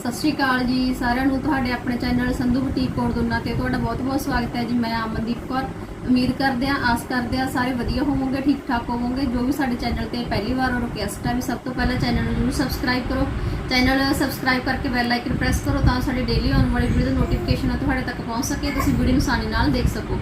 ਸਤਿ ਸ਼੍ਰੀ ਅਕਾਲ ਜੀ, ਸਾਰਿਆਂ ਨੂੰ ਤੁਹਾਡੇ ਆਪਣੇ ਚੈਨਲ ਸੰਧੂ ਬੁਟੀਕ ਕੋਰਦੋਨਾ ਤੇ ਤੁਹਾਡਾ ਬਹੁਤ-ਬਹੁਤ ਸਵਾਗਤ ਹੈ ਜੀ। ਮੈਂ ਅਮਨਦੀਪ ਕੌਰ ਉਮੀਦ ਕਰਦੇ ਹਾਂ, ਆਸ ਕਰਦੇ ਹਾਂ ਸਾਰੇ ਵਧੀਆ ਹੋਵੋਗੇ, ਠੀਕ ਠਾਕ ਹੋਵੋਗੇ। ਜੋ ਵੀ ਸਾਡੇ ਚੈਨਲ ਤੇ ਪਹਿਲੀ ਵਾਰ ਰਿਕੁਐਸਟ ਆ, ਵੀ ਸਭ ਤੋਂ ਪਹਿਲਾਂ ਚੈਨਲ ਨੂੰ ਜ਼ਰੂਰ ਸਬਸਕ੍ਰਾਈਬ ਕਰੋ। ਚੈਨਲ ਸਬਸਕ੍ਰਾਈਬ ਕਰਕੇ ਬੈਲ ਆਈਕਨ ਪ੍ਰੈਸ ਕਰੋ ਤਾਂ ਸਾਡੀ ਡੇਲੀ ਆਉਣ ਵਾਲੀ ਵੀਡੀਓ ਦੀ ਨੋਟੀਫਿਕੇਸ਼ਨ ਤੁਹਾਡੇ ਤੱਕ ਪਹੁੰਚ ਸਕੇ, ਤੁਸੀਂ ਵੀਡੀਓ ਨੂੰ ਆਸਾਨੀ ਨਾਲ ਦੇਖ ਸਕੋ।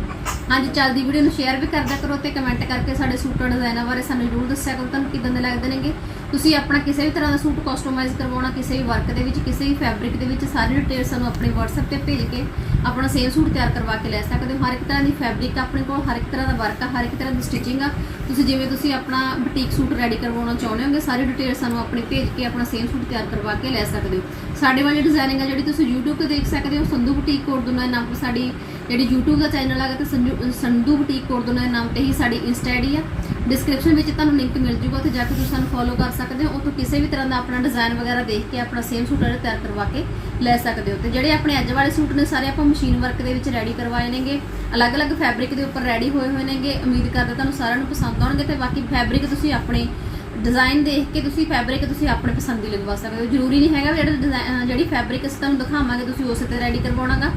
ਹਾਂਜੀ, ਚੱਲਦੀ ਵੀਡੀਓ ਨੂੰ ਸ਼ੇਅਰ ਵੀ ਕਰਦਿਆ ਕਰੋ ਤੇ ਕਮੈਂਟ ਕਰਕੇ ਸਾਡੇ ਸੂਟਾਂ ਡਿਜ਼ਾਈਨਾਂ ਬਾਰੇ ਸਾਨੂੰ ਜ਼ਰੂਰ ਦੱਸਿਆ ਕਰੋ, ਤੁਹਾਨੂੰ ਕਿਦਾਂ ਦੇ ਲੱਗਦੇ ਨੇਗੇ? ਤੁਸੀਂ ਆਪਣਾ ਕਿਸੇ ਵੀ ਤਰ੍ਹਾਂ ਦਾ ਸੂਟ ਕਸਟਮਾਈਜ਼ ਕਰਵਾਉਣਾ, ਕਿਸੇ ਵੀ ਵਰਕ ਦੇ ਵਿੱਚ, ਕਿਸੇ ਵੀ ਫੈਬਰਿਕ ਦੇ ਵਿੱਚ, ਸਾਰੀ ਡਿਟੇਲ ਸਾਨੂੰ ਆਪਣੇ WhatsApp ਤੇ ਭੇਜ ਕੇ ਆਪਣਾ ਸੇਮ ਸੂਟ ਤਿਆਰ ਕਰਵਾ ਕੇ ਲੈ ਸਕਦੇ ਹੋ। ਹਰ ਇੱਕ ਤਰ੍ਹਾਂ ਦੀ ਫੈਬਰਿਕ ਆਪਣੇ ਕੋਲ ਹਰ ਇੱਕ ਤਰ੍ਹਾਂ ਦਾ ਵਰਕ ਆ, ਹਰ ਇੱਕ ਤਰ੍ਹਾਂ ਦੀ ਸਟਿਚਿੰਗ ਆ। ਤੁਸੀਂ ਜਿਵੇਂ ਤੁਸੀਂ ਆਪਣਾ ਬੁਟੀਕ ਸੂਟ ਰੈਡੀ ਕਰਵਾਉਣਾ ਚਾਹੁੰਦੇ ਹੋਗੇ, ਸਾਰੀ ਡਿਟੇਲ ਸਾਨੂੰ ਆਪਣੇ ਭੇਜ ਕੇ ਆਪਣਾ ਸੇਮ ਸੂਟ ਤਿਆਰ ਕਰਵਾ ਕੇ ਲੈ ਸਕਦੇ ਹੋ। ਸਾਡੇ ਵਾਲੀ ਡਿਜ਼ਾਈਨਿੰਗ ਆ ਜਿਹੜੀ ਤੁਸੀਂ YouTube ਤੇ ਦੇਖ ਸਕਦੇ ਹੋ, ਸੰਧੂ ਬੁਟੀਕ ਕੋਰਦੋਨਾ ਦੇ ਨਾਮ ਤੇ ਸਾਡੀ ਜਿਹੜੀ YouTube ਦਾ ਚੈਨਲ ਹੈਗਾ ਤੇ ਸੰਜੂ- ਸੰਧੂ ਬੁਟੀਕ ਕੋਰਦੋਨਾ ਦੇ ਨਾਮ ਤੇ ਹੀ ਸਾਡੀ ਇੰਸਟਾ ਆਈਡੀ ਆ। ਡਿਸਕ੍ਰਿਪਸ਼ਨ ਵਿੱਚ ਤੁਹਾਨੂੰ ਲਿੰਕ ਮਿਲ ਜੂਗਾ, ਉੱਥੇ ਜਾ ਕੇ ਤੁਸੀਂ ਸਾਨੂੰ ਫੋਲੋ ਕਰ ਸਕਦੇ ਹੋ, ਉੱਥੋਂ ਕਿਸੇ ਵੀ ਤਰ੍ਹਾਂ ਦਾ ਆਪਣਾ ਡਿਜ਼ਾਈਨ ਵਗੈਰਾ ਦੇਖ ਕੇ ਆਪਣਾ ਸੇਮ ਸੂਟ ਜਿਹੜਾ ਤਿਆਰ ਕਰਵਾ ਕੇ ਲੈ ਸਕਦੇ ਹੋ। ਤੇ ਜਿਹੜੇ ਆਪਣੇ ਅੱਜ ਵਾਲੇ ਸੂਟ ਨੇ, ਸਾਰੇ ਆਪਾਂ ਮਸ਼ੀਨ ਵਰਕ ਦੇ ਵਿੱਚ ਰੈਡੀ ਕਰਵਾਏ ਨੇਗੇ। ਅਲੱਗ-ਅਲੱਗ ਫੈਬਰਿਕ ਦੇ ਉੱਪਰ ਰੈਡੀ ਹੋਏ ਹੋਏ ਨੇਗੇ। ਉਮੀਦ ਕਰਦੇ ਤੁਹਾਨੂੰ ਸਾਰਿਆਂ ਨੂੰ ਪਸੰਦ ਆਉਣਗੇ ਤੇ ਬਾਕੀ ਫੈਬਰਿਕ ਤੁਸੀਂ ਆਪਣੇ ਡਿਜ਼ਾਈਨ ਦੇਖ ਕੇ ਤੁਸੀਂ ਫੈਬਰਿਕ ਤੁਸੀਂ ਆਪਣੇ ਪਸੰਦ ਦੀ ਲਗਵਾ ਸਕਦੇ ਹੋ। ਜ਼ਰੂਰੀ ਨਹੀਂ ਹੈਗਾ ਵੀ ਜਿਹੜਾ ਜਿਹੜੀ ਫੈਬਰਿਕ ਅਸੀਂ ਤੁਹਾਨੂੰ ਦਿਖਾਵਾਂਗੇ, ਤੁਸੀਂ ਉਸੇ ਤੇ ਰੈਡੀ ਕਰਵਾਉਣਾਗਾ।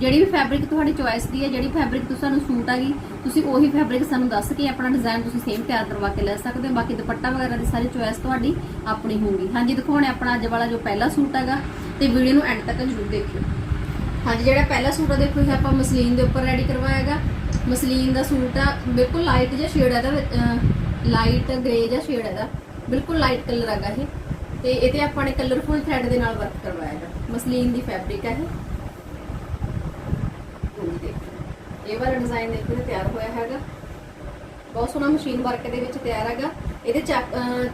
ਜਿਹੜੀ ਵੀ ਫੈਬਰਿਕ ਤੁਹਾਡੀ ਚੋਇਸ ਦੀ ਹੈ, ਜਿਹੜੀ ਫੈਬਰਿਕ ਤੁਹਾਨੂੰ ਸੂਟ ਆਗੀ ਤੁਸੀਂ ਉਹੀ ਫੈਬਰਿਕ ਸਾਨੂੰ ਦੱਸ ਕੇ ਆਪਣਾ ਡਿਜ਼ਾਈਨ ਤੁਸੀਂ ਸੇਮ ਤਿਆਰ ਕਰਵਾ ਕੇ ਲੈ ਸਕਦੇ ਹੋ। ਬਾਕੀ ਦੁਪੱਟਾ ਵਗੈਰਾ ਦੀ ਸਾਰੀ ਚੋਇਸ ਤੁਹਾਡੀ ਆਪਣੀ ਹੋਊਗੀ। ਹਾਂਜੀ ਦਿਖਾਉਣੇ ਆਪਣਾ ਅੱਜ ਵਾਲਾ ਜੋ ਪਹਿਲਾ ਸੂਟ ਹੈਗਾ, ਤੇ ਵੀਡੀਓ ਨੂੰ ਐਂਡ ਤੱਕ ਜ਼ਰੂਰ ਦੇਖਿਓ। ਹਾਂਜੀ, ਜਿਹੜਾ ਪਹਿਲਾ ਸੂਟ ਆ, ਦੇਖੋ, ਇਹ ਆਪਾਂ ਮਸਲੀਨ ਦੇ ਉੱਪਰ ਰੈਡੀ ਕਰਵਾਇਆ ਹੈਗਾ। ਮਸਲੀਨ ਦਾ ਸੂਟ ਆ, ਬਿਲਕੁਲ ਲਾਈਟ ਜਿਹਾ ਸ਼ੇਡ ਹੈ ਇਹਦਾ ਲਾਈਟ ਗ੍ਰੇ ਜਿਹਾ ਸ਼ੇਡ ਹੈ ਇਹਦਾ। ਬਿਲਕੁਲ ਲਾਈਟ ਕਲਰ ਹੈਗਾ ਇਹ। ਤੇ ਇਹਤੇ ਆਪਾਂ ਨੇ ਕਲਰਫੁਲ ਥ੍ਰੈਡ ਦੇ ਨਾਲ ਵਰਕ ਕਰਵਾਇਆ ਹੈਗਾ। ਮਸਲੀਨ ਦੀ ਫੈਬਰਿਕ ਹੈ ਇਹ ਹਾਂਜੀ ਦੇਖੋ ਇਹ ਵਾਲਾ ਡਿਜ਼ਾਈਨ ਦੇਖੋ ਇਹ ਤਿਆਰ ਹੋਇਆ ਹੈਗਾ। ਬਹੁਤ ਸੋਹਣਾ ਮਸ਼ੀਨ ਵਰਕ ਦੇ ਵਿੱਚ ਤਿਆਰ ਹੈਗਾ। ਇਹਦੇ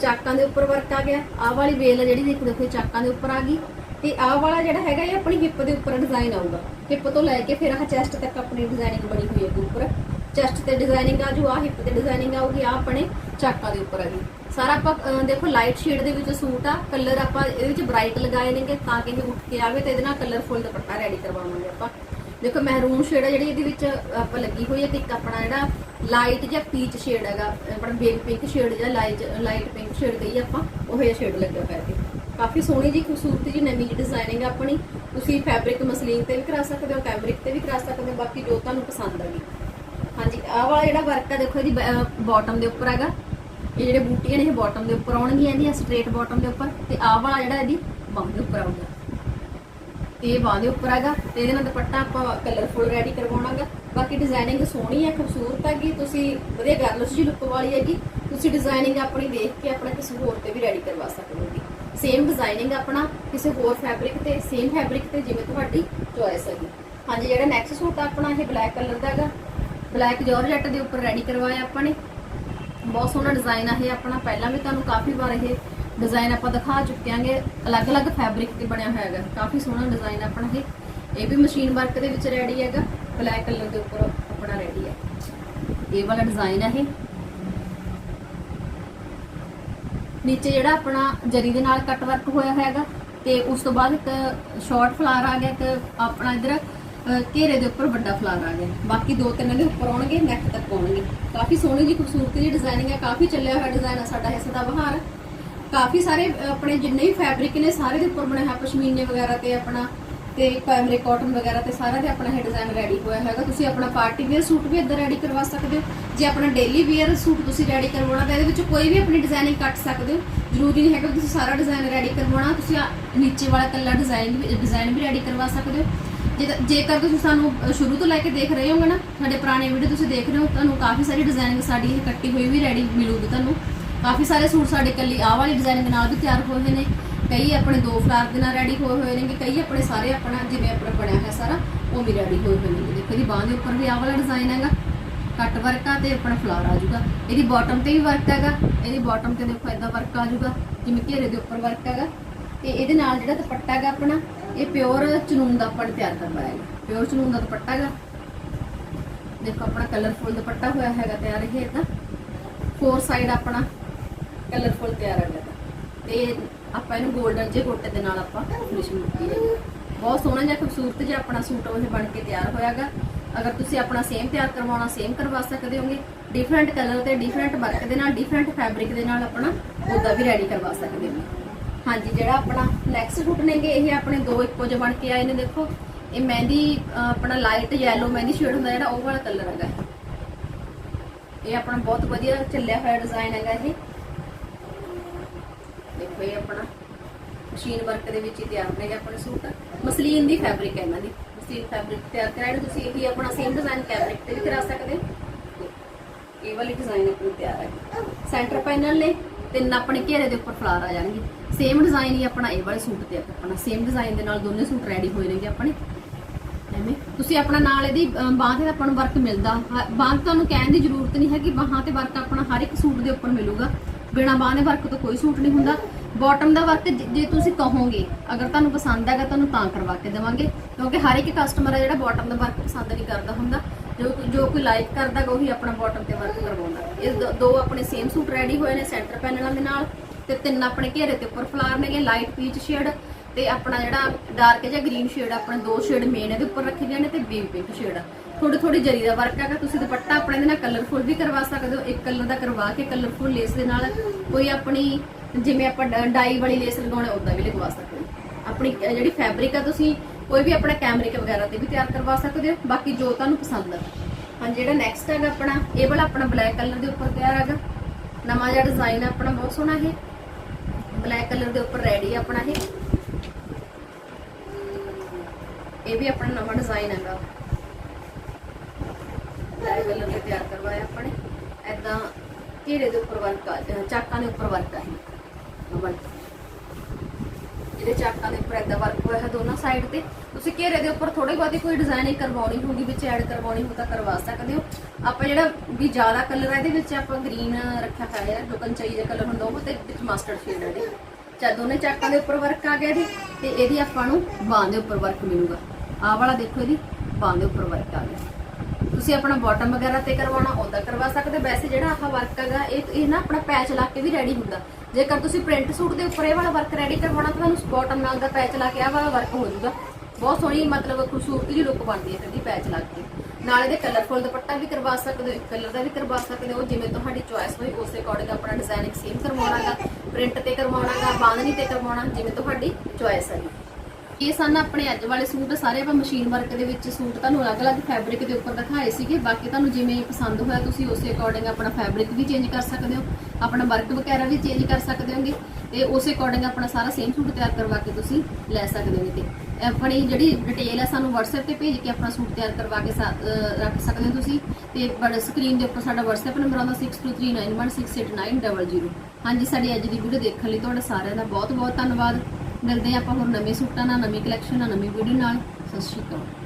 ਚਾਕਾਂ ਦੇ ਉੱਪਰ ਵਰਕ ਆ ਗਿਆ। ਆਹ ਵਾਲੀ ਵੇਲ ਜਿਹੜੀ ਦੇਖੋ ਦੇਖੋ ਚਾਕਾਂ ਦੇ ਉੱਪਰ ਆ ਗਈ। ਤੇ ਆਹ ਵਾਲਾ ਜਿਹੜਾ ਹੈਗਾ, ਇਹ ਆਪਣੀ ਹਿੱਪ ਦੇ ਉੱਪਰ ਡਿਜ਼ਾਈਨ ਆਊਗਾ। ਹਿੱਪ ਤੋਂ ਲੈ ਕੇ ਫਿਰ ਆਹ ਚੈਸਟ ਤੱਕ ਆਪਣੀ ਡਿਜ਼ਾਈਨਿੰਗ ਬਣੀ ਹੋਈ ਹੈ ਉੱਪਰ। ਚੈਸਟ ਤੇ ਡਿਜ਼ਾਈਨਿੰਗ ਆ ਜੂ ਆ ਹਿੱਪ ਤੇ ਡਿਜ਼ਾਈਨਿੰਗ ਆਊਗੀ ਆ ਆਪਣੇ ਚਾਕਾਂ ਦੇ ਉੱਪਰ ਆ ਗਈ। ਸਾਰਾ ਆਪਾਂ ਦੇਖੋ ਲਾਈਟ ਸ਼ੇਡ ਦੇ ਵਿੱਚ ਸੂਟ ਆ ਕਲਰ ਆਪਾਂ ਇਹਦੇ ਵਿੱਚ ਬ੍ਰਾਈਟ ਲਗਾਏ ਨੇਗੇ ਤਾਂ ਕਿ ਇਹ ਉੱਠ ਕੇ ਆਵੇ ਤੇ ਇਹਦੇ ਨਾਲ ਕਲਰਫੁਲ ਦੁਪੱਟਾ ਰੈਡੀ ਕਰਵਾਵਾਂਗੇ ਆਪਾਂ। ਦੇਖੋ ਮਹਿਰੂਨ ਸ਼ੇਡ ਹੈ ਜਿਹੜੀ, ਇਹਦੇ ਵਿੱਚ ਆਪਾਂ ਲੱਗੀ ਹੋਈ ਹੈ ਤੇ ਇੱਕ ਆਪਣਾ ਜਿਹੜਾ ਲਾਈਟ ਜਾਂ ਪੀਚ ਸ਼ੇਡ ਹੈਗਾ, ਆਪਣਾ ਬੇਬੀ ਪਿੰਕ ਸ਼ੇਡ ਜਾਂ ਲਾਈਟ ਲਾਈਟ ਪਿੰਕ ਸ਼ੇਡ ਕਹੀ ਆਪਾਂ, ਉਹ ਜਿਹਾ ਸ਼ੇਡ ਲੱਗਿਆ ਹੋਇਆ ਤੇ ਕਾਫੀ ਸੋਹਣੀ ਜੀ, ਖੂਬਸੂਰਤੀ ਜੀ, ਨਵੀਂ ਜੀ ਡਿਜ਼ਾਈਨਿੰਗ ਆਪਣੀ। ਤੁਸੀਂ ਫੈਬਰਿਕ ਮਸਲੀਨ ਤੇ ਵੀ ਕਰਾ ਸਕਦੇ ਹੋ ਕੈਮਰਿਕ ਤੇ ਵੀ ਕਰਾ ਸਕਦੇ ਹੋ, ਬਾਕੀ ਜੋ ਤੁਹਾਨੂੰ ਪਸੰਦ ਆਗੀ ਹਾਂਜੀ, ਆਹ ਵਾਲਾ ਜਿਹੜਾ ਵਰਕ ਹੈ ਦੇਖੋ ਇਹਦੀ ਬਾਟਮ ਦੇ ਉੱਪਰ ਹੈਗਾ। ਇਹ ਜਿਹੜੇ ਬੂਟੀਆਂ ਨੇ, ਇਹ ਬਾਟਮ ਦੇ ਉੱਪਰ ਆਉਣਗੀਆਂ, ਇਹਦੀਆਂ ਸਟ੍ਰੇਟ ਬਾਟਮ ਦੇ ਉੱਪਰ। ਤੇ ਆਹ ਵਾਲਾ ਜਿਹੜਾ ਇਹਦੀ ਬਾਹ ਦੇ ਉੱਪਰ ਆਊਗਾ। ਤੇ ਇਹ ਬਾਹ ਦੇ ਉੱਪਰ ਹੈਗਾ ਤੇ ਇਹਦੇ ਨਾਲ ਦੁਪੱਟਾ ਆਪਾਂ ਕਲਰਫੁਲ ਰੈਡੀ ਕਰਵਾਉਣਾਗਾ। ਬਾਕੀ ਡਿਜ਼ਾਈਨਿੰਗ ਸੋਹਣੀ ਹੈ, ਖੂਬਸੂਰਤ ਹੈਗੀ। ਤੁਸੀਂ ਵਧੀਆ ਗਰਲਸ ਜੀ ਲੁੱਕ ਵਾਲੀ ਹੈਗੀ। ਤੁਸੀਂ ਡਿਜ਼ਾਈਨਿੰਗ ਆਪਣੀ ਦੇਖ ਕੇ ਆਪਣਾ ਕਿਸੇ ਹੋਰ ਤੇ ਵੀ ਰੈਡੀ ਕਰਵਾ ਸਕਦੇ ਹੋ ਸੇਮ ਡਿਜ਼ਾਈਨਿੰਗ ਆਪਣਾ ਕਿਸੇ ਹੋਰ ਫੈਬਰਿਕ ਤੇ ਸੇਮ ਫੈਬਰਿਕ ਤੇ ਜਿਵੇਂ ਤੁਹਾਡੀ ਚੋਇਸ ਹੈਗੀ। ਹਾਂਜੀ, ਜਿਹੜਾ ਨੈਕਸਟ ਸੂਟ ਆ ਆਪਣਾ, ਇਹ ਬਲੈਕ ਕਲਰ ਦਾ ਹੈਗਾ। ਬਲੈਕ ਜਾਰਜੈਟ ਦੇ ਉੱਪਰ ਰੈਡੀ ਕਰਵਾਇਆ ਆਪਾਂ ਨੇ। ਬਹੁਤ ਸੋਹਣਾ ਡਿਜ਼ਾਈਨ ਆ ਇਹ ਆਪਣਾ। ਪਹਿਲਾਂ ਵੀ ਤੁਹਾਨੂੰ ਕਾਫੀ ਵਾਰ ਇਹ ਡਿਜ਼ਾਈਨ ਆਪਾਂ ਦਿਖਾ ਚੁੱਕੇ ਆਂਗੇ। ਅਲੱਗ-ਅਲੱਗ ਫੈਬਰਿਕ ਤੇ ਬਣਿਆ ਹੋਇਆ ਹੈਗਾ। ਕਾਫੀ ਸੋਹਣਾ ਡਿਜ਼ਾਈਨ ਆਪਣਾ ਇਹ। ਇਹ ਵੀ ਮਸ਼ੀਨ ਵਰਕ ਦੇ ਵਿੱਚ ਰੈਡੀ ਹੈਗਾ। ਬਲੈਕ ਕਲਰ ਦੇ ਉੱਪਰ ਆਪਣਾ ਰੈਡੀ ਹੈ। ਇਹ ਵਾਲਾ ਡਿਜ਼ਾਈਨ ਹੈ ਇਹ। ਨੀਚੇ ਜਿਹੜਾ ਆਪਣਾ ਜਰੀ ਦੇ ਨਾਲ ਕੱਟ ਵਰਕ ਹੋਇਆ ਹੈਗਾ ਤੇ ਉਸ ਤੋਂ ਬਾਅਦ ਇੱਕ ਸ਼ਾਰਟ ਫਲਾਰ ਆ ਗਿਆ, ਇੱਕ ਆਪਣਾ ਇਧਰ ਘੇਰੇ ਦੇ ਉੱਪਰ ਵੱਡਾ ਫਲਾਰ ਆ ਗਿਆ। ਬਾਕੀ ਦੋ ਤਿੰਨ ਦੇ ਉੱਪਰ ਆਉਣਗੇ ਨੈਕ ਤੱਕ ਆਉਣਗੇ। ਕਾਫੀ ਸੋਹਣੀ ਜੀ ਖੂਬਸੂਰਤੀ ਦੀ ਡਿਜ਼ਾਈਨਿੰਗ ਹੈ ਕਾਫੀ ਚੱਲਿਆ ਹੋਇਆ ਡਿਜ਼ਾਈਨ ਆ, ਸਾਡਾ ਇਸ ਦਾ ਬਹਾਰ ਕਾਫੀ ਸਾਰੇ ਆਪਣੇ ਜਿੰਨੇ ਵੀ ਫੈਬਰਿਕ ਨੇ ਸਾਰੇ ਦੇ ਉੱਪਰ ਬਣਿਆ ਹੋਇਆ ਪਸ਼ਮੀਨੇ ਵਗੈਰਾ ਤੇ ਆਪਣਾ, ਤੇ ਕੈਮਰੇ ਕਾਟਨ ਵਗੈਰਾ ਤੇ ਸਾਰਾ 'ਤੇ ਆਪਣਾ ਇਹ ਡਿਜ਼ਾਈਨ ਰੈਡੀ ਹੋਇਆ ਹੈਗਾ। ਤੁਸੀਂ ਆਪਣਾ ਪਾਰਟੀ ਵੇਅਰ ਸੂਟ ਵੀ ਇੱਧਰ ਰੈਡੀ ਕਰਵਾ ਸਕਦੇ ਹੋ। ਜੇ ਆਪਣਾ ਡੇਲੀ ਵੇਅਰ ਸੂਟ ਤੁਸੀਂ ਰੈਡੀ ਕਰਵਾਉਣਾ ਤਾਂ ਇਹਦੇ ਵਿੱਚ ਕੋਈ ਵੀ ਆਪਣੀ ਡਿਜ਼ਾਈਨਿੰਗ ਕੱਟ ਸਕਦੇ ਹੋ। ਜ਼ਰੂਰੀ ਨਹੀਂ ਹੈਗਾ ਤੁਸੀਂ ਸਾਰਾ ਡਿਜ਼ਾਈਨ ਰੈਡੀ ਕਰਵਾਉਣਾ, ਤੁਸੀਂ ਆਹ ਨੀਚੇ ਵਾਲਾ ਕੱਲਾ ਡਿਜ਼ਾਈਨ ਵੀ ਡਿਜ਼ਾਈਨ ਵੀ ਰੈਡੀ ਕਰਵਾ ਸਕਦੇ ਹੋ। ਜੇ ਜੇਕਰ ਤੁਸੀਂ ਸਾਨੂੰ ਸ਼ੁਰੂ ਤੋਂ ਲੈ ਕੇ ਦੇਖ ਰਹੇ ਹੋਗੇ ਨਾ, ਸਾਡੇ ਪੁਰਾਣੇ ਵੀਡੀਓ ਤੁਸੀਂ ਦੇਖ ਰਹੇ ਹੋ, ਤੁਹਾਨੂੰ ਕਾਫੀ ਸਾਰੀ ਡਿਜ਼ਾਈਨਿੰਗ ਸਾਡੀ ਇਹ ਕੱਟੀ ਹੋਈ ਵੀ ਰੈਡੀ ਮਿਲੂਗੀ ਤੁਹਾਨੂੰ। ਕਾਫੀ ਸਾਰੇ ਸੂਟ ਸਾਡੇ ਕੱਲੀ ਆਹ ਵਾਲੀ ਡਿਜ਼ਾਈਨਿੰਗ ਨਾਲ ਵੀ ਤਿਆਰ ਹੋਏ ਹੋਏ ਨੇ। ਕਈ ਆਪਣੇ ਦੋ ਫਲਾਰ ਦੇ ਨਾਲ ਰੈਡੀ ਹੋਏ ਹੋਏ ਨੇ ਕਈ ਆਪਣੇ ਸਾਰੇ ਆਪਣਾ, ਜਿਵੇਂ ਆਪਣਾ ਬਣਿਆ ਹੋਇਆ ਸਾਰਾ, ਉਹ ਵੀ ਰੈਡੀ ਹੋਏ ਹੋਏ ਨੇ ਦੇਖੋ ਇਹਦੀ ਬਾਹ ਦੇ ਉੱਪਰ ਵੀ ਆਹ ਵਾਲਾ ਡਿਜ਼ਾਈਨ ਹੈਗਾ। ਕੱਟ ਵਰਕ ਆ ਤੇ ਆਪਣਾ ਫਲਾਰ ਆ ਜਾਊਗਾ। ਇਹਦੀ ਬਾਟਮ ਤੇ ਵੀ ਵਰਕ ਹੈਗਾ। ਇਹਦੀ ਬਾਟਮ ਤੇ ਦੇਖੋ ਇਦਾਂ ਵਰਕ ਆ ਜਾਊਗਾ, ਜਿਵੇਂ ਘੇਰੇ ਦੇ ਉੱਪਰ ਵਰਕ ਹੈਗਾ। ਤੇ ਇਹਦੇ ਨਾਲ ਜਿਹੜਾ ਦੁਪੱਟਾ ਹੈਗਾ ਆਪਣਾ, ਇਹ ਪਿਓਰ ਚਨੂਨ ਦਾ ਆਪਾਂ ਤਿਆਰ ਕਰਵਾਇਆ ਹੈ। ਪਿਓਰ ਚਨੂਨ ਦਾ ਦੁਪੱਟਾ ਹੈਗਾ। ਦੇਖੋ ਆਪਣਾ ਕਲਰਫੁਲ ਦੁਪੱਟਾ ਹੋਇਆ ਹੈਗਾ ਤਿਆਰ ਇਹ ਇਹਦਾ ਫੋਰ ਸਾਈਡ ਆਪਣਾ। ਕਲਰਫੁਲ ਤਿਆਰ ਹੈਗਾ ਇਹਦਾ। ਤੇ ਆਪਾਂ ਇਹਨੂੰ 골ਡਨ ਜੇ ਗੋਟੇ ਦੇ ਨਾਲ ਆਪਾਂ ਫਿਨਿਸ਼ਿੰਗ ਕੀਤੀ ਹੈ ਬਹੁਤ ਸੋਹਣਾ ਜਿਹਾ ਖੂਬਸੂਰਤ ਜਿਹਾ ਆਪਣਾ ਸੂਟ ਉਹ ਬਣ ਕੇ ਤਿਆਰ ਹੋਇਆਗਾ। ਅਗਰ ਤੁਸੀਂ ਆਪਣਾ ਸੇਮ ਤਿਆਰ ਕਰਵਾਉਣਾ ਸੇਮ ਕਰਵਾ ਸਕਦੇ ਹੋਗੇ। ਡਿਫਰੈਂਟ ਕਲਰ ਤੇ ਡਿਫਰੈਂਟ ਵਰਕ ਦੇ ਨਾਲ ਡਿਫਰੈਂਟ ਫੈਬਰਿਕ ਦੇ ਨਾਲ ਆਪਣਾ ਉਹਦਾ ਵੀ ਰੈਡੀ ਕਰਵਾ ਸਕਦੇ ਹੋ ਹਾਂਜੀ, ਜਿਹੜਾ ਆਪਣਾ ਨੈਕਸਟ ਸੂਟ ਨੇਗੇ, ਇਹ ਆਪਣੇ ਦੋ ਇੱਕੋ ਜਿਹੇ ਬਣ ਕੇ ਆਏ ਨੇ ਦੇਖੋ। ਇਹ ਮਹਿੰਦੀ ਆਪਣਾ ਲਾਈਟ ਯੈਲੋ ਮਹਿੰਦੀ ਸ਼ੇਡ ਹੁੰਦਾ ਜਿਹੜਾ, ਉਹ ਵਾਲਾ ਕਲਰ ਹੈਗਾ। ਇਹ ਆਪਣਾ ਬਹੁਤ ਵਧੀਆ ਚੱਲਿਆ ਹੋਇਆ ਡਿਜ਼ਾਈਨ ਹੈਗਾ ਇਹ। ਦੇਖੋ ਇਹ ਆਪਣਾ ਮਸ਼ੀਨ ਵਰਕ ਦੇ ਵਿੱਚ ਹੀ ਤਿਆਰ ਨੇ ਆਪਣੇ ਸੂਟ। ਮਸਲੀਨ ਦੀ ਫੈਬਰਿਕ ਹੈ ਇਹਨਾਂ ਦੀ। ਮਸਲੀਨ ਫੈਬਰਿਕ ਤਿਆਰ ਕਰਾਇਆ ਤੁਸੀਂ ਇਹੀ ਆਪਣਾ ਸੇਮ ਡਿਜ਼ਾਈਨ ਫੈਬਰਿਕ ਤੇ ਵੀ ਕਰਾ ਸਕਦੇ ਇਹ ਵਾਲੀ ਡਿਜ਼ਾਈਨ ਆਪਣੀ ਤਿਆਰ ਹੈ। ਸੈਂਟਰ ਪੈਨਲ ਨੇ ਤਿੰਨ ਆਪਣੇ ਘੇਰੇ ਦੇ ਉੱਪਰ ਫਲਾਰ ਆ ਜਾਣਗੇ। ਸੇਮ ਡਿਜ਼ਾਈਨ ਹੀ ਆਪਣਾ ਇਹ ਵਾਲੇ ਸੂਟ ਤੇ ਆਪਣਾ। ਸੇਮ ਡਿਜ਼ਾਈਨ ਦੇ ਨਾਲ ਦੋਨੇ ਸੂਟ ਰੈਡੀ ਹੋਏ ਨੇਗੇ ਆਪਣੇ। ਐਵੇਂ। ਤੁਸੀਂ ਆਪਣਾ ਨਾਲ ਇਹਦੀ ਅਮ, ਬਾਂਹ ਤੇ ਆਪਾਂ ਨੂੰ ਵਰਕ ਮਿਲਦਾ। ਹ- ਤੁਹਾਨੂੰ ਕਹਿਣ ਦੀ ਜ਼ਰੂਰਤ ਨਹੀਂ ਹੈ ਕਿ ਬਾਹਾਂ ਤੇ ਵਰਕ ਆਪਣਾ ਹਰ ਇੱਕ ਸੂਟ ਦੇ ਉੱਪਰ ਮਿਲੂਗਾ। ਬਿਨਾ ਬਾਂਹ ਦੇ ਵਰਕ ਤੋਂ ਕੋਈ ਸੂਟ ਨਹੀਂ ਹੁੰਦਾ। ਬਾਟਮ ਦਾ ਵਰਕ ਜੇ ਤੁਸੀਂ ਕਹੋਗੇ, ਅਗਰ ਤੁਹਾਨੂੰ ਪਸੰਦ ਹੈਗਾ ਤੁਹਾਨੂੰ ਤਾਂ ਕਰਵਾ ਕੇ ਦੇਵਾਂਗੇ। ਕਿਉਂਕਿ ਹਰ ਇੱਕ ਕਸਟਮਰ ਹੈ ਜਿਹੜਾ ਬਾਟਮ ਦਾ ਵਰਕ ਪਸੰਦ ਨਹੀਂ ਕਰਦਾ ਹੁੰਦਾ। ਜੋ ਜੋ ਕੋਈ ਲਾਈਕ ਕਰਦਾ ਗਾ ਉਹੀ ਆਪਣਾ ਬਾਟਮ ਤੇ ਵਰਕ ਕਰਵਾਉਂਦਾ। ਇਹ ਦੋ- ਦੋ ਆਪਣੇ ਸੇਮ ਸੂਟ ਰੈਡੀ ਹੋਏ ਨੇ ਸੈਂਟਰ ਪੈਨਲਾਂ ਦੇ ਨਾਲ ਤੇ ਤਿੰਨ ਆਪਣੇ ਘੇਰੇ ਤੇ ਉੱਪਰ ਫਲਾਰ ਨੇਗੇ ਲਾਈਟ ਪੀਚ ਸ਼ੇਡ ਤੇ ਆਪਣਾ ਜਿਹੜਾ ਡਾਰਕ ਜਿਹਾ ਗ੍ਰੀਨ ਸ਼ੇਡ ਆਪਣਾ ਦੋ ਸ਼ੇਡ ਮੇਨ ਇਹਦੇ ਉੱਪਰ ਰੱਖੇ ਗਏ ਨੇ ਤੇ ਬੇਬੀ ਪਿੰਕ ਸ਼ੇਡ ਥੋੜੀ ਥੋੜੀ ਜਰੀ ਦਾ ਵਰਕ ਹੈਗਾ, ਤੁਸੀਂ ਦੁਪੱਟਾ ਆਪਣੇ ਦੇ ਨਾਲ ਕਲਰਫੁਲ ਵੀ ਕਰਵਾ ਸਕਦੇ ਹੋ, ਇੱਕ ਕਲਰ ਦਾ ਕਰਵਾ ਕੇ ਕਲਰਫੁਲ ਲੇਸ ਦੇ ਨਾਲ ਕੋਈ ਆਪਣੀ, ਜਿਵੇਂ ਆਪਾਂ ਡਾਈ ਵਾਲੀ ਲੇਸ ਲਗਾਉਣਾ ਉਦਾਂ ਵੀ ਲਗਵਾ ਸਕਦੇ ਹੋ। ਆਪਣੀ ਜਿਹੜੀ ਫੈਬਰਿਕ ਆ, ਤੁਸੀਂ ਕੋਈ ਵੀ ਆਪਣਾ ਕੈਮਰਿਕ ਵਗੈਰਾ ਤੇ ਵੀ ਤਿਆਰ ਕਰਵਾ ਸਕਦੇ ਹੋ, ਬਾਕੀ ਜੋ ਤੁਹਾਨੂੰ ਪਸੰਦ ਆ। ਹਾਂ ਜਿਹੜਾ ਨੈਕਸਟ ਹੈਗਾ ਆਪਣਾ, ਇਹ ਵਾਲਾ ਆਪਣਾ ਬਲੈਕ ਕਲਰ ਦੇ ਉੱਪਰ ਤਿਆਰ ਹੈਗਾ। ਨਵਾਂ ਜਿਹਾ ਡਿਜ਼ਾਈਨ ਆਪਣਾ, ਬਹੁਤ ਸੋਹਣਾ ਇਹ। ਬਲੈਕ ਕਲਰ ਦੇ ਉੱਪਰ ਰੈਡੀ ਆਪਣਾ ਇਹ। ਇਹ ਵੀ ਆਪਣਾ ਨਵਾਂ ਡਿਜ਼ਾਈਨ ਹੈਗਾ। ਬਲੈਕ ਕਲਰ ਤੇ ਤਿਆਰ ਕਰਵਾਇਆ ਆਪਾਂ ਨੇ। ਐਦਾਂ ਘੇਰੇ ਦੇ ਉੱਪਰ ਵਰਕ ਚਾਕਾਂ ਦੇ ਉੱਪਰ ਵਰਕ ਆ ਵਰਕ ਇਹਦੇ ਚਾਕਾਂ ਦੇ ਉੱਪਰ ਐਦਾਂ ਵਰਕ ਹੋਇਆ ਹੈ ਦੋਨਾਂ ਸਾਈਡ ਤੇ। ਤੁਸੀਂ ਘੇਰੇ ਦੇ ਉੱਪਰ ਥੋੜੀ ਬਹੁਤੀ ਕੋਈ ਡਿਜ਼ਾਈਨਿੰਗ ਕਰਵਾਉਣੀ ਹੋਊਗੀ, ਵਿੱਚ ਐਡ ਕਰਵਾਉਣੀ ਹੋ ਤਾਂ ਕਰਵਾ ਸਕਦੇ ਹੋ। ਆਪਾਂ ਜਿਹੜਾ ਵੀ ਜ਼ਿਆਦਾ ਕਲਰ ਹੈ ਇਹਦੇ ਵਿੱਚ ਆਪਾਂ ਗ੍ਰੀਨ ਰੱਖਿਆ ਹੋਇਆ ਹੈ, ਜੋ ਕੰਚਾਈ ਕਲਰ ਹੁੰਦਾ ਉਹ ਤੇ ਵਿੱਚ ਮਸਟਰਡ ਸ਼ੇਡ ਹੈ ਚਾ ਦੋਨੇ ਚਾਕਾਂ ਦੇ ਉੱਪਰ ਵਰਕ ਆ ਗਿਆ ਇਹਦੀ, ਤੇ ਇਹਦੀ ਆਪਾਂ ਨੂੰ ਬਾਹਾਂ ਦੇ ਉੱਪਰ ਵਰਕ ਮਿਲੂਗਾ। ਆਹ ਵਾਲਾ ਦੇਖੋ ਇਹਦੀ ਬਾਹਾਂ ਦੇ ਉੱਪਰ ਵਰਕ ਆ ਗਿਆ ਤੁਸੀਂ ਆਪਣਾ ਬਾਟਮ ਵਗੈਰਾ ਤੇ ਕਰਵਾਉਣਾ ਉਹਦਾ ਕਰਵਾ ਸਕਦੇ। ਵੈਸੇ ਜਿਹੜਾ ਆਹ ਵਰਕ ਹੈਗਾ, ਇਹ ਇਹ ਨਾ ਆਪਣਾ ਪੈਚ ਲਾ ਕੇ ਵੀ ਰੈਡੀ ਹੁੰਦਾ। ਜੇਕਰ ਤੁਸੀਂ ਪ੍ਰਿੰਟ ਸੂਟ ਦੇ ਉੱਪਰ ਇਹ ਵਾਲਾ ਵਰਕ ਰੈਡੀ ਕਰਵਾਉਣਾ, ਤਾਂ ਤੁਹਾਨੂੰ ਬਾਟਮ ਨਾਲ ਦਾ ਪੈਚ ਲਾ ਕੇ ਆਹ ਵਾਲਾ ਵਰਕ ਹੋ ਜਾਊਗਾ। ਬਹੁਤ ਸੋਹਣੀ, ਮਤਲਬ ਖੂਬਸੂਰਤੀ ਦੀ ਲੁੱਕ ਬਣਦੀ ਹੈ ਇਹਦੀ ਪੈਚ ਲਾ ਕੇ। ਨਾਲ ਇਹਦੇ ਕਲਰਫੁਲ ਦੁਪੱਟਾ ਵੀ ਕਰਵਾ ਸਕਦੇ ਹੋ ਕਲਰ ਦਾ ਵੀ ਕਰਵਾ ਸਕਦੇ ਹੋ। ਜਿਵੇਂ ਤੁਹਾਡੀ ਚੁਆਇਸ ਹੋਈ, ਉਸੇ ਅਕੋਰਡਿੰਗ ਆਪਣਾ ਡਿਜ਼ਾਈਨਿੰਗ ਸੇਮ ਕਰਵਾਉਣਾਗਾ ਪ੍ਰਿੰਟ ਤੇ ਕਰਵਾਉਣਾਗਾ ਬਾਂਧਨੀ ਤੇ ਕਰਵਾਉਣਾ, ਜਿਵੇਂ ਤੁਹਾਡੀ ਚੁਆਇਸ ਹੈ ਇਹ ਸਨ ਆਪਣੇ ਅੱਜ ਵਾਲੇ ਸੂਟ, ਸਾਰੇ ਆਪਾਂ ਮਸ਼ੀਨ ਵਰਕ ਦੇ ਵਿੱਚ ਸੂਟ ਤੁਹਾਨੂੰ ਅਲੱਗ-ਅਲੱਗ ਫੈਬਰਿਕ ਦੇ ਉੱਪਰ ਦਿਖਾਏ ਸੀਗੇ। ਬਾਕੀ ਤੁਹਾਨੂੰ ਜਿਵੇਂ ਪਸੰਦ ਹੋਇਆ ਤੁਸੀਂ ਉਸੇ ਅਕੋਰਡਿੰਗ ਆਪਣਾ ਫੈਬਰਿਕ ਵੀ ਚੇਂਜ ਕਰ ਸਕਦੇ ਹੋ, ਆਪਣਾ ਵਰਕ ਵਗੈਰਾ ਵੀ ਚੇਂਜ ਕਰ ਸਕਦੇ ਹੋਗੇ ਤੇ ਉਸੇ ਅਕੋਰਡਿੰਗ ਆਪਣਾ ਸਾਰਾ ਸੇਮ ਸੂਟ ਤਿਆਰ ਕਰਵਾ ਕੇ ਤੁਸੀਂ ਲੈ ਸਕਦੇ ਹੋ ਤੇ ਆਪਣੀ ਜਿਹੜੀ ਡਿਟੇਲ ਹੈ ਸਾਨੂੰ WhatsApp ਤੇ ਭੇਜ ਕੇ ਆਪਣਾ ਸੂਟ ਤਿਆਰ ਕਰਵਾ ਕੇ ਰੱਖ ਸਕਦੇ ਹੋ ਤੁਸੀਂ ਤੇ ਬੜ ਸਕਰੀਨ ਦੇ ਉੱਪਰ ਸਾਡਾ WhatsApp ਨੰਬਰ ਆਉਂਦਾ 6239168900 ਹਾਂਜੀ, ਸਾਡੀ ਅੱਜ ਦੀ ਵੀਡੀਓ ਦੇਖਣ ਲਈ ਤੁਹਾਡਾ ਸਾਰਿਆਂ ਦਾ ਬਹੁਤ ਬਹੁਤ ਧੰਨਵਾਦ। ਮਿਲਦੇ ਹਾਂ ਆਪਾਂ ਹੋਰ ਨਵੇਂ ਸੂਟਾਂ ਨਾਲ, ਨਵੀਂ ਕਲੈਕਸ਼ਨ ਨਾਲ, ਨਵੀਂ ਵੀਡੀਓ ਨਾਲ। ਸਤਿ ਸ਼੍ਰੀ ਅਕਾਲ।